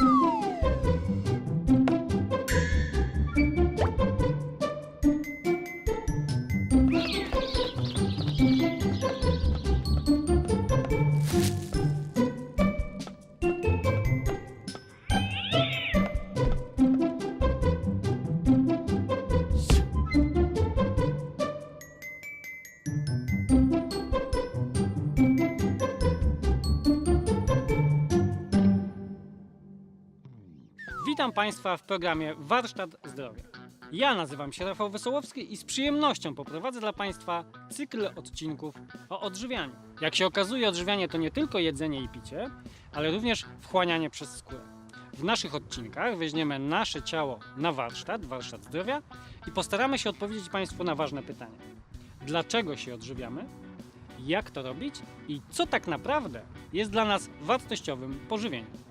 Música Państwa w programie Warsztat Zdrowia. Ja nazywam się Rafał Wesołowski i z przyjemnością poprowadzę dla Państwa cykl odcinków o odżywianiu. Jak się okazuje, odżywianie to nie tylko jedzenie i picie, ale również wchłanianie przez skórę. W naszych odcinkach weźmiemy nasze ciało na warsztat, warsztat zdrowia i postaramy się odpowiedzieć Państwu na ważne pytania. Dlaczego się odżywiamy? Jak to robić? I co tak naprawdę jest dla nas wartościowym pożywieniem?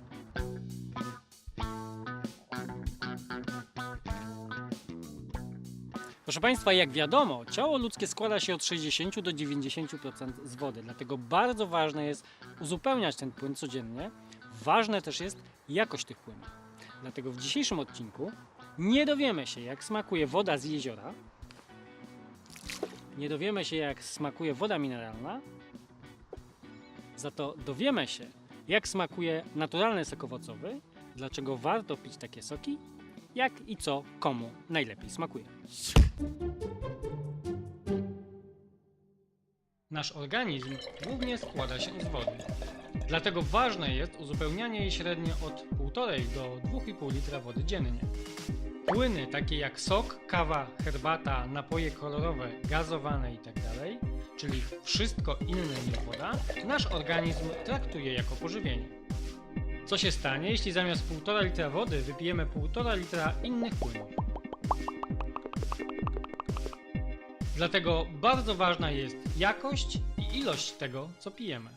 Proszę Państwa, jak wiadomo, ciało ludzkie składa się od 60 do 90% z wody, dlatego bardzo ważne jest uzupełniać ten płyn codziennie. Ważne też jest jakość tych płynów. Dlatego w dzisiejszym odcinku nie dowiemy się, jak smakuje woda z jeziora, nie dowiemy się, jak smakuje woda mineralna, za to dowiemy się, jak smakuje naturalny sok owocowy, dlaczego warto pić takie soki, jak i co komu najlepiej smakuje. Nasz organizm głównie składa się z wody. Dlatego ważne jest uzupełnianie jej średnio od 1,5 do 2,5 litra wody dziennie. Płyny takie jak sok, kawa, herbata, napoje kolorowe, gazowane itd., czyli wszystko inne niż woda, nasz organizm traktuje jako pożywienie. Co się stanie, jeśli zamiast 1,5 litra wody wypijemy 1,5 litra innych płynów? Dlatego bardzo ważna jest jakość i ilość tego, co pijemy.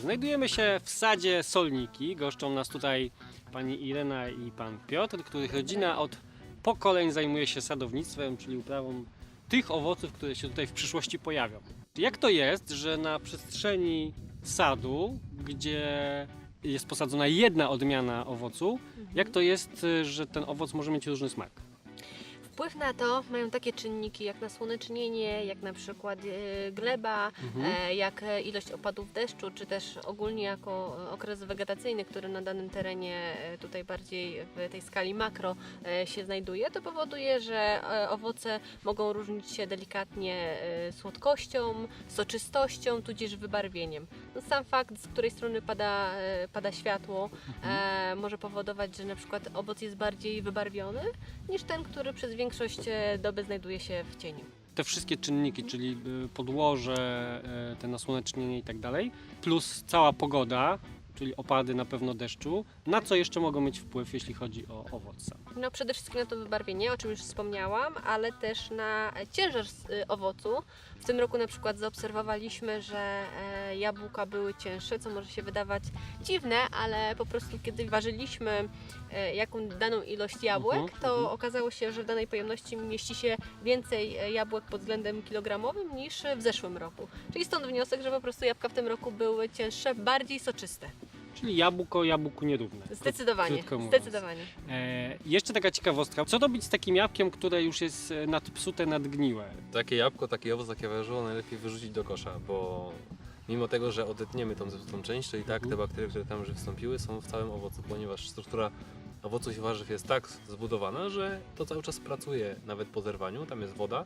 Znajdujemy się w sadzie Solniki. Goszczą nas tutaj pani Irena i pan Piotr, których rodzina od pokoleń zajmuje się sadownictwem, czyli uprawą tych owoców, które się tutaj w przyszłości pojawią. Jak to jest, że na przestrzeni sadu, gdzie jest posadzona jedna odmiana owocu, jak to jest, że ten owoc może mieć różny smak? Wpływ na to mają takie czynniki jak nasłonecznienie, jak na przykład e, gleba, e, jak e, ilość opadów deszczu, czy też ogólnie jako okres wegetacyjny, który na danym terenie tutaj bardziej w tej skali makro się znajduje, to powoduje, że owoce mogą różnić się delikatnie słodkością, soczystością, tudzież wybarwieniem. No, sam fakt, z której strony pada, pada światło, e, może powodować, że na przykład owoc jest bardziej wybarwiony niż ten, który przez większość e, doby znajduje się w cieniu. te wszystkie czynniki, czyli y, podłoże, y, te nasłonecznienie i tak dalej, plus cała pogoda, czyli opady na pewno deszczu, na co jeszcze mogą mieć wpływ, jeśli chodzi o owoc sam? No przede wszystkim na to wybarwienie, o czym już wspomniałam, ale też na ciężar y, owocu. W tym roku na przykład zaobserwowaliśmy, że e, jabłka były cięższe, co może się wydawać dziwne, ale po prostu kiedy ważyliśmy e, jaką daną ilość jabłek, Mhm, to mhm. okazało się, że w danej pojemności mieści się więcej e, jabłek pod względem kilogramowym niż w zeszłym roku. Czyli stąd wniosek, że po prostu jabłka w tym roku były cięższe, bardziej soczyste. Czyli jabłko jabłku nierówne. Zdecydowanie, krótko mówiąc. zdecydowanie. E, jeszcze taka ciekawostka, co robić z takim jabłkiem, które już jest e, nadpsute, nadgniłe? Takie jabłko, taki owoc, takie warzywo najlepiej wyrzucić do kosza, bo mimo tego, że odetniemy tą zepsutą część, to i tak te Mhm. bakterie, które tam już wystąpiły są w całym owocu, ponieważ struktura owoców i warzyw jest tak zbudowana, że to cały czas pracuje nawet po zerwaniu, tam jest woda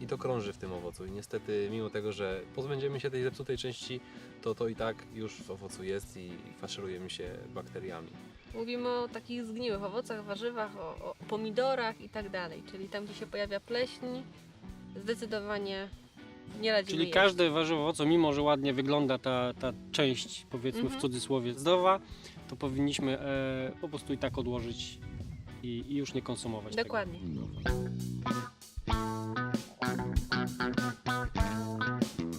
i to krąży w tym owocu i niestety mimo tego, że pozbędziemy się tej zepsutej części, to to i tak już w owocu jest i faszerujemy się bakteriami. Mówimy o takich zgniłych owocach, warzywach, o, o pomidorach i tak dalej. Czyli tam, gdzie się pojawia pleśń, zdecydowanie nie radzimy Czyli jeść. każde warzywo, co mimo, że ładnie wygląda ta, ta część, powiedzmy w Mhm. cudzysłowie, zdrowa, to powinniśmy e, po prostu i tak odłożyć i, i już nie konsumować tego. Dokładnie.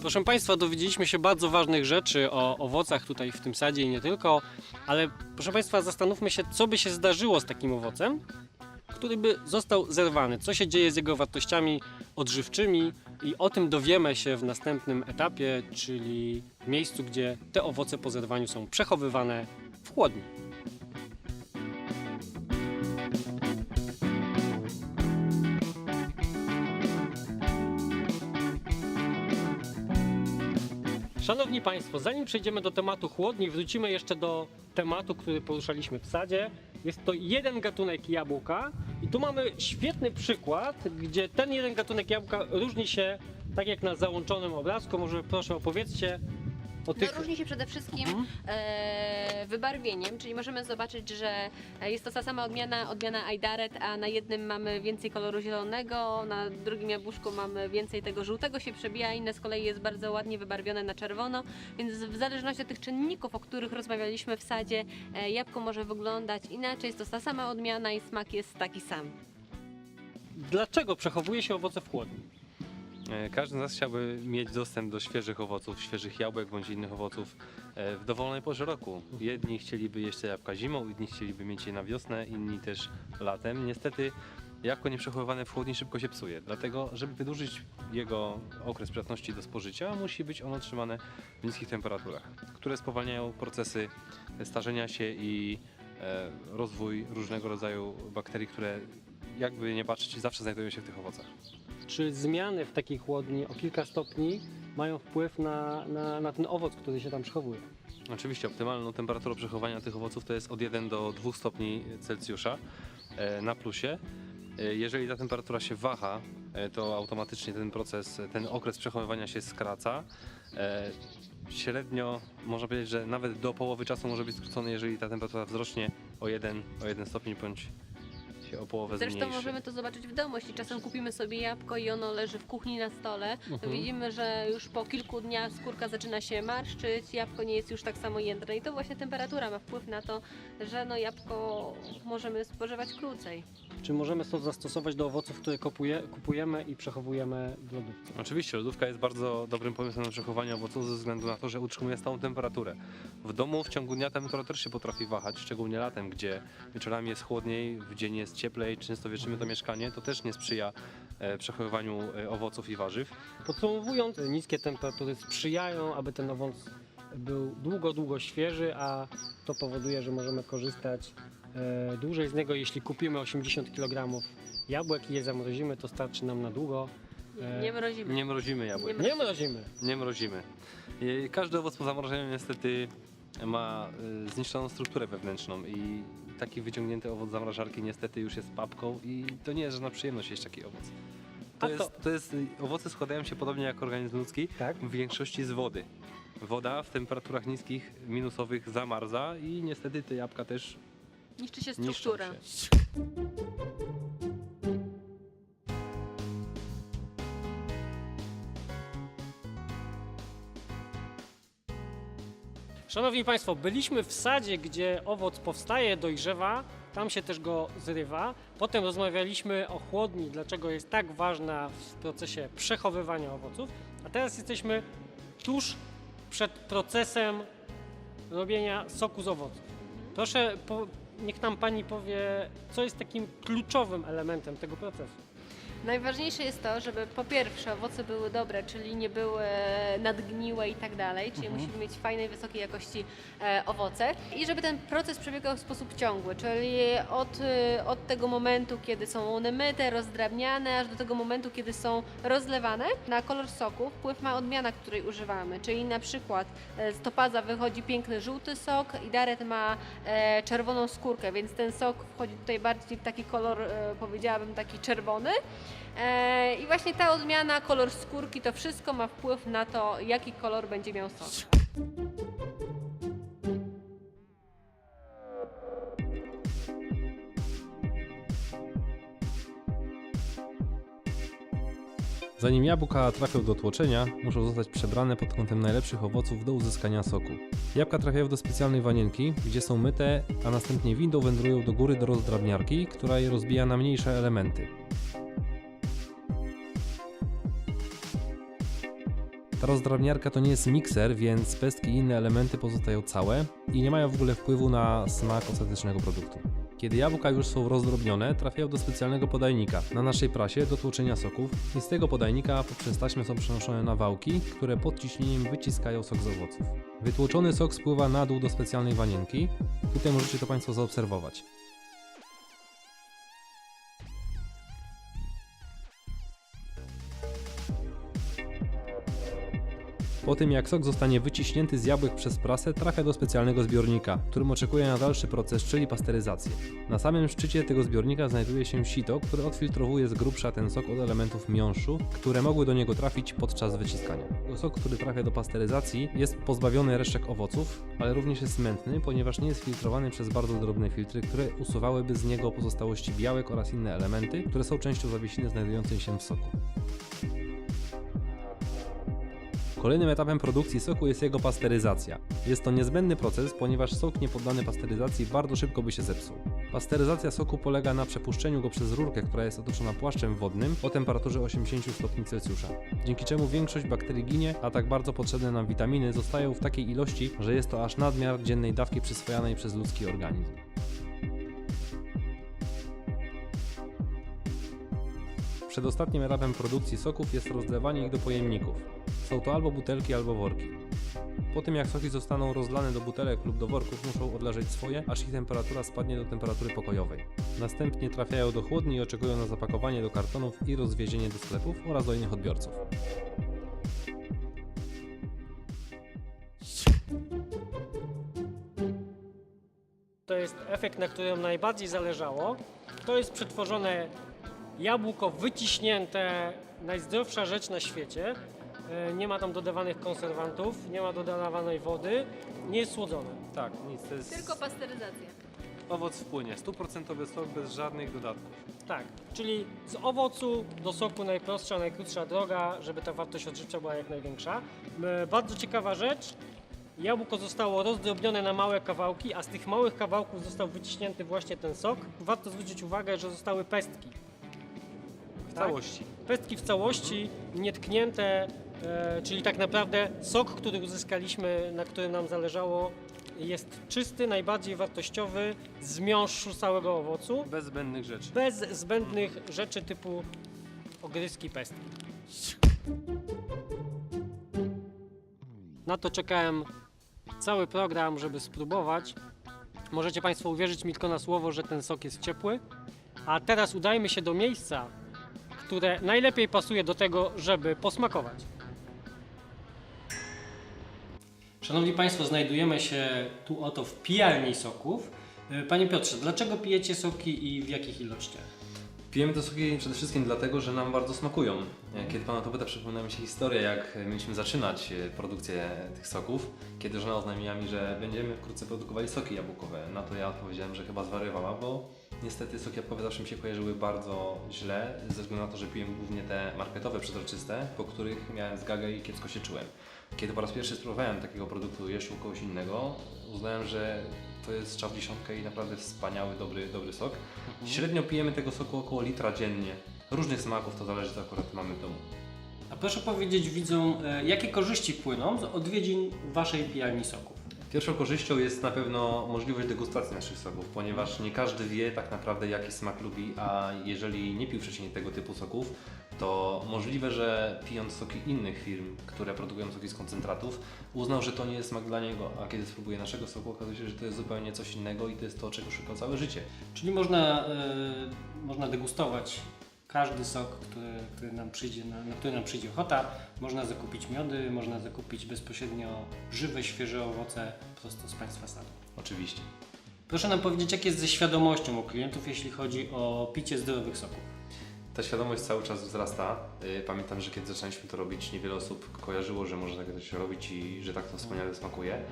Proszę Proszę Państwa, dowiedzieliśmy się bardzo ważnych rzeczy o owocach tutaj w tym sadzie i nie tylko, ale proszę Państwa, zastanówmy się, co by się zdarzyło z takim owocem, który by został zerwany. Co się dzieje z jego wartościami odżywczymi i o tym dowiemy się w następnym etapie, czyli w miejscu, gdzie te owoce po zerwaniu są przechowywane w chłodni. Szanowni Państwo, zanim przejdziemy do tematu chłodni, wrócimy jeszcze do tematu, który poruszaliśmy w sadzie. Jest to jeden gatunek jabłka i tu mamy świetny przykład, gdzie ten jeden gatunek jabłka różni się, tak jak na załączonym obrazku. Może proszę opowiedzcie No, tych... różni się przede wszystkim Mhm. e, wybarwieniem, czyli możemy zobaczyć, że jest to ta sama odmiana, odmiana Aidaret, a na jednym mamy więcej koloru zielonego, na drugim jabłuszku mamy więcej tego żółtego się przebija, inne z kolei jest bardzo ładnie wybarwione na czerwono, więc w zależności od tych czynników, o których rozmawialiśmy w sadzie, e, jabłko może wyglądać inaczej, jest to ta sama odmiana i smak jest taki sam. Dlaczego przechowuje się owoce w chłodni? E, Każdy z nas chciałby mieć dostęp do świeżych owoców, świeżych jabłek bądź innych owoców e, w dowolnej porze roku. Jedni chcieliby te jabłka zimą, inni chcieliby mieć je na wiosnę, inni też latem. Niestety jabłko nieprzechowywane w chłodni szybko się psuje, dlatego żeby wydłużyć jego okres przydatności do spożycia, musi być ono trzymane w niskich temperaturach, które spowalniają procesy starzenia się i e, rozwój różnego rodzaju bakterii, które jakby nie patrzeć zawsze znajdują się w tych owocach. Czy zmiany w takiej chłodni o kilka stopni mają wpływ na, na, na ten owoc, który się tam przechowuje? Oczywiście optymalną temperaturą przechowania tych owoców to jest od 1 do 2 stopni Celsjusza e, na plusie. E, Jeżeli ta temperatura się waha, e, to automatycznie ten proces, ten okres przechowywania się skraca. Średnio można powiedzieć, że nawet do połowy czasu może być skrócony, jeżeli ta temperatura wzrośnie o 1, o 1 stopień bądź się o połowę Zresztą zmniejszy. możemy to zobaczyć w domu. Jeśli czasem kupimy sobie jabłko i ono leży w kuchni na stole, to Mhm. widzimy, że już po kilku dniach skórka zaczyna się marszczyć, jabłko nie jest już tak samo jędrne. I to właśnie temperatura ma wpływ na to, że no jabłko możemy spożywać krócej. Czy możemy to zastosować do owoców, które kupuje, kupujemy i przechowujemy w lodówce? Oczywiście, lodówka jest bardzo dobrym pomysłem na przechowanie owoców ze względu na to, że utrzymuje stałą temperaturę. W domu w ciągu dnia temperatura też się potrafi wahać, szczególnie latem, gdzie wieczorami jest chłodniej, w dzień jest cieplej, często wietrzymy to mieszkanie, to też nie sprzyja e, przechowywaniu e, owoców i warzyw. Podsumowując, niskie temperatury sprzyjają, aby ten owoc był długo, długo świeży, a to powoduje, że możemy korzystać e, dłużej z niego. Jeśli kupimy 80 kg jabłek i je zamrozimy, to starczy nam na długo. E, Nie mrozimy. Nie mrozimy jabłek. Nie mrozimy. Nie mrozimy. E, Każdy owoc po zamrożeniu niestety ma zniszczoną strukturę wewnętrzną i taki wyciągnięty owoc zamrażarki niestety już jest papką i to nie jest żadna przyjemność jeść taki owoc. To to- jest, to jest, owoce składają się podobnie jak organizm ludzki, Tak? w większości z wody. Woda w temperaturach niskich, minusowych zamarza i niestety te jabłka też Niszczy się niszczą struktura. się. Szanowni Państwo, byliśmy w sadzie, gdzie owoc powstaje, dojrzewa, tam się też go zrywa. Potem rozmawialiśmy o chłodni, dlaczego jest tak ważna w procesie przechowywania owoców. A teraz jesteśmy tuż przed procesem robienia soku z owoców. Proszę, po, niech nam Pani powie, co jest takim kluczowym elementem tego procesu. Najważniejsze jest to, żeby po pierwsze owoce były dobre, czyli nie były nadgniłe i tak dalej, czyli musimy mieć fajnej, wysokiej jakości e, owoce i żeby ten proces przebiegał w sposób ciągły, czyli od, e, od tego momentu, kiedy są one myte, rozdrabniane, aż do tego momentu, kiedy są rozlewane. Na kolor soku wpływ ma odmiana, której używamy, czyli na przykład e, z topaza wychodzi piękny żółty sok i daret ma e, czerwoną skórkę, więc ten sok wchodzi tutaj bardziej w taki kolor, e, powiedziałabym, taki czerwony. E, I właśnie ta odmiana, kolor skórki, to wszystko ma wpływ na to, jaki kolor będzie miał sok. Zanim jabłka trafią do tłoczenia, muszą zostać przebrane pod kątem najlepszych owoców do uzyskania soku. Jabłka trafiają do specjalnej wanienki, gdzie są myte, a następnie windą wędrują do góry do rozdrabniarki, która je rozbija na mniejsze elementy. Ta rozdrabniarka to nie jest mikser, więc pestki i inne elementy pozostają całe i nie mają w ogóle wpływu na smak ostatecznego produktu. Kiedy jabłka już są rozdrobnione, trafiają do specjalnego podajnika na naszej prasie do tłoczenia soków i z tego podajnika poprzez taśmę są przenoszone na wałki, które pod ciśnieniem wyciskają sok z owoców. Wytłoczony sok spływa na dół do specjalnej wanienki. Tutaj możecie to Państwo zaobserwować. Po tym jak sok zostanie wyciśnięty z jabłek przez prasę, trafia do specjalnego zbiornika, którym oczekuje na dalszy proces, czyli pasteryzację. Na samym szczycie tego zbiornika znajduje się sito, które odfiltrowuje z grubsza ten sok od elementów miąższu, które mogły do niego trafić podczas wyciskania. Sok, który trafia do pasteryzacji, jest pozbawiony resztek owoców, ale również jest mętny, ponieważ nie jest filtrowany przez bardzo drobne filtry, które usuwałyby z niego pozostałości białek oraz inne elementy, które są częścią zawiesiny znajdującej się w soku. Kolejnym etapem produkcji soku jest jego pasteryzacja. Jest to niezbędny proces, ponieważ sok niepoddany pasteryzacji bardzo szybko by się zepsuł. Pasteryzacja soku polega na przepuszczeniu go przez rurkę, która jest otoczona płaszczem wodnym o temperaturze 80 stopni Celsjusza. Dzięki czemu większość bakterii ginie, a tak bardzo potrzebne nam witaminy zostają w takiej ilości, że jest to aż nadmiar dziennej dawki przyswajanej przez ludzki organizm. Przedostatnim etapem produkcji soków jest rozlewanie ich do pojemników. Są to albo butelki, albo worki. Po tym jak soki zostaną rozlane do butelek lub do worków, muszą odleżeć swoje, aż ich temperatura spadnie do temperatury pokojowej. Następnie trafiają do chłodni i oczekują na zapakowanie do kartonów i rozwiezienie do sklepów oraz do innych odbiorców. To jest efekt, na którym najbardziej zależało. To jest przetworzone jabłko wyciśnięte, najzdrowsza rzecz na świecie. E, Nie ma tam dodawanych konserwantów, nie ma dodawanej wody, nie jest słodzone. Tak, nic, to jest Tylko pasteryzacja. owoc w płynie, stuprocentowy sok bez żadnych dodatków. Tak, czyli z owocu do soku najprostsza, najkrótsza droga, żeby ta wartość odżywcza była jak największa. E, Bardzo ciekawa rzecz. Jabłko zostało rozdrobnione na małe kawałki, a z tych małych kawałków został wyciśnięty właśnie ten sok. Warto zwrócić uwagę, że zostały pestki. W Tak? całości. Pestki w całości, nietknięte, czyli tak naprawdę sok, który uzyskaliśmy, na którym nam zależało, jest czysty, najbardziej wartościowy, z miąższu całego owocu Bez zbędnych rzeczy. bez zbędnych rzeczy typu ogryzki pestki. Na to czekałem cały program, żeby spróbować. Możecie Państwo uwierzyć mi tylko na słowo, że ten sok jest ciepły. A teraz udajmy się do miejsca, które najlepiej pasuje do tego, żeby posmakować. Szanowni Państwo, znajdujemy się tu oto w pijalni soków. E, Panie Piotrze, dlaczego pijecie soki i w jakich ilościach? Pijemy te soki przede wszystkim dlatego, że nam bardzo smakują. Kiedy Pana to pyta, przypomina mi się historia, jak mieliśmy zaczynać e, produkcję tych soków. Kiedy żona oznajmiła mi, że będziemy wkrótce produkowali soki jabłkowe. Na to ja odpowiedziałem, że chyba zwariowała, bo niestety soki jabłkowe zawsze mi się kojarzyły bardzo źle, ze względu na to, że piłem głównie te marketowe, przezroczyste, po których miałem zgagę i kiepsko się czułem. Kiedy po raz pierwszy spróbowałem takiego produktu jeszcze u kogoś innego, uznałem, że to jest strzał w dziesiątkę i naprawdę wspaniały, dobry, dobry sok. Średnio pijemy tego soku około litra dziennie. Różnych smaków, to zależy co akurat mamy w domu. A proszę powiedzieć widzom, e, jakie korzyści płyną z odwiedzin Waszej pijalni soków? Pierwszą korzyścią jest na pewno możliwość degustacji naszych soków, ponieważ nie każdy wie tak naprawdę jaki smak lubi, a jeżeli nie pił wcześniej tego typu soków, to możliwe, że pijąc soki innych firm, które produkują soki z koncentratów, uznał, że to nie jest smak dla niego, a kiedy spróbuje naszego soku, okazuje się, że to jest zupełnie coś innego i to jest to, czego szukał całe życie. Czyli można, e, można degustować każdy sok, który, który nam przyjdzie, na, na który nam przyjdzie ochota. Można zakupić miody, można zakupić bezpośrednio żywe, świeże owoce prosto z Państwa sadu. Oczywiście. Proszę nam powiedzieć, jak jest ze świadomością u klientów, jeśli chodzi o picie zdrowych soków. Ta świadomość cały czas wzrasta. Y, Pamiętam, że kiedy zaczęliśmy to robić, niewiele osób kojarzyło, że można takie coś robić i że tak to wspaniale smakuje.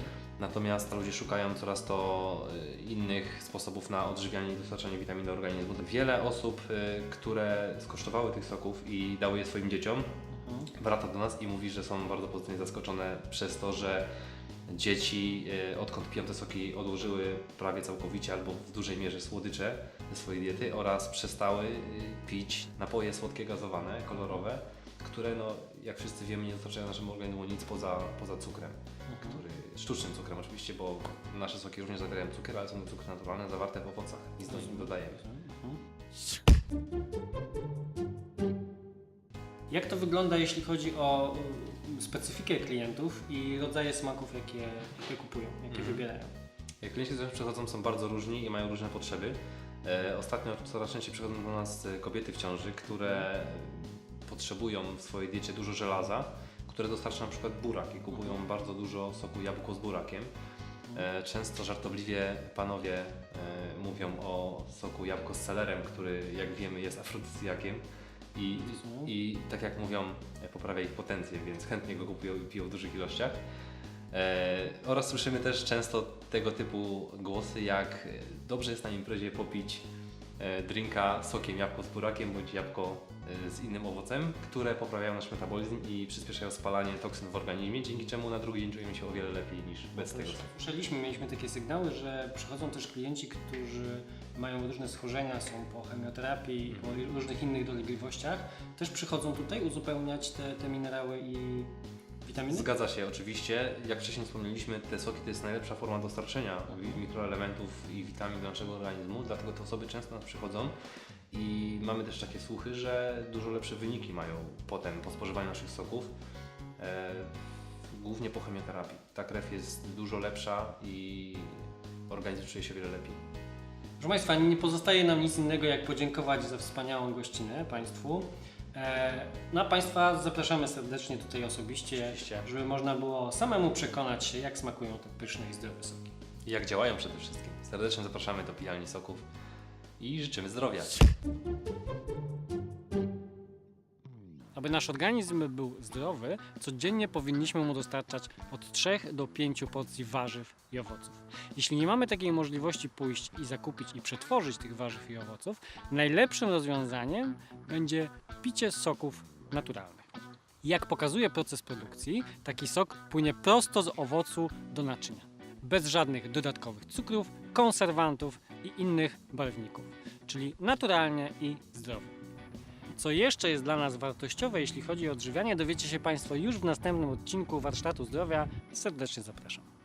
Natomiast ludzie szukają coraz to y, innych sposobów na odżywianie i dostarczanie witamin do organizmu. Wiele osób, y, które skosztowały tych soków i dały je swoim dzieciom, wraca do nas i mówi, że są bardzo pozytywnie zaskoczone przez to, że dzieci, y, odkąd piją te soki, odłożyły prawie całkowicie albo w dużej mierze słodycze ze swojej diety oraz przestały y, pić napoje słodkie gazowane, kolorowe które no, jak wszyscy wiemy nie dostarczają naszemu organizmu nic poza, poza cukrem, który, sztucznym cukrem oczywiście, bo nasze soki również zawierają cukier, ale są to cukry naturalne zawarte w owocach, nic do nich nie dodajemy. Jak to wygląda, jeśli chodzi o specyfikę klientów i rodzaje smaków, jakie, jakie kupują, jakie Mhm. wybierają? Jak klienci, którzy przychodzą są bardzo różni i mają różne potrzeby. E, ostatnio coraz częściej przychodzą do nas e, kobiety w ciąży, które potrzebują w swojej diecie dużo żelaza, które dostarcza na przykład burak i kupują bardzo dużo soku jabłko z burakiem. E, Często żartobliwie panowie e, mówią o soku jabłko z selerem, który jak wiemy jest afrodyzjakiem i, Rozumiem. i tak jak mówią e, poprawia ich potencję, więc chętnie go kupują i piją w dużych ilościach. E, oraz słyszymy też często tego typu głosy, jak e, dobrze jest na imprezie popić drinka sokiem jabłko z burakiem bądź jabłko e, z innym owocem, które poprawiają nasz metabolizm i przyspieszają spalanie toksyn w organizmie, dzięki czemu na drugi dzień czujemy się o wiele lepiej niż bez tego. soku. Słyszeliśmy, mieliśmy takie sygnały, że przychodzą też klienci, którzy mają różne schorzenia, są po chemioterapii, po różnych innych dolegliwościach. Też przychodzą tutaj uzupełniać te, te minerały i witaminy? Zgadza się oczywiście. Jak wcześniej wspomnieliśmy, te soki to jest najlepsza forma dostarczenia mikroelementów i witamin do naszego organizmu, dlatego te osoby często nas przychodzą i mamy też takie słuchy, że dużo lepsze wyniki mają potem po spożywaniu naszych soków, e, głównie po chemioterapii. Ta krew jest dużo lepsza i organizm czuje się wiele lepiej. Proszę Państwa, nie pozostaje nam nic innego jak podziękować za wspaniałą gościnę Państwu. E, No a Państwa zapraszamy serdecznie tutaj osobiście, Oczywiście. żeby można było samemu przekonać się, jak smakują te pyszne i zdrowe soki. I jak działają przede wszystkim. Serdecznie zapraszamy do pijalni soków i życzymy zdrowia. Aby nasz organizm był zdrowy, codziennie powinniśmy mu dostarczać od 3 do 5 porcji warzyw i owoców. Jeśli nie mamy takiej możliwości pójść i zakupić i przetworzyć tych warzyw i owoców, najlepszym rozwiązaniem będzie picie soków naturalnych. Jak pokazuje proces produkcji, taki sok płynie prosto z owocu do naczynia, bez żadnych dodatkowych cukrów, konserwantów i innych barwników, czyli naturalnie i zdrowo. Co jeszcze jest dla nas wartościowe, jeśli chodzi o odżywianie, dowiecie się Państwo już w następnym odcinku Warsztatu Zdrowia. Serdecznie zapraszam.